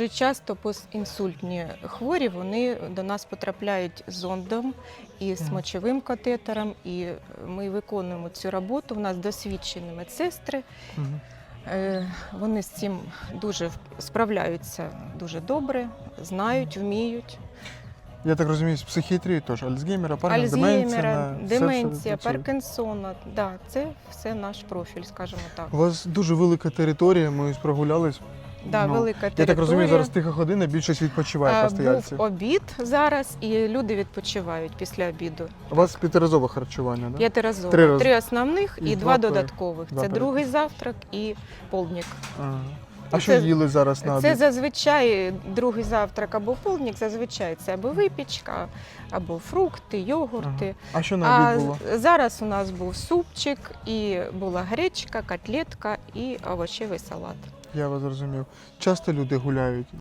Дуже часто постінсультні хворі вони до нас потрапляють з зондом і з мочовим катетером, і ми виконуємо цю роботу. У нас досвідчені медсестри. Е, Вони з цим дуже справляються дуже добре, знають, вміють. Я так розумію, з психіатрії теж Альцгеймера, Паркінсона, Альцгеймера, деменція. Паркінсона. Да, це все наш профіль, скажімо так. У вас дуже велика територія, ми прогулялись. Да, Ну, велика територія. Я так розумію, зараз тиха година, більшість відпочиває постояльців. Був обід зараз, і люди відпочивають після обіду. У вас п'ятиразове харчування, так? П'ятиразово. Три Три, основних І і, два два додаткових. два Це перед. другий завтрак і полдник. Ага. А Це- що їли зараз на Це зазвичай другий завтрак або полдник, зазвичай це або випічка, або фрукти, йогурти. А що на обід було? зараз у нас був супчик, і була гречка, котлетка і овочевий салат. Я вас зрозумів. Часто люди гуляють.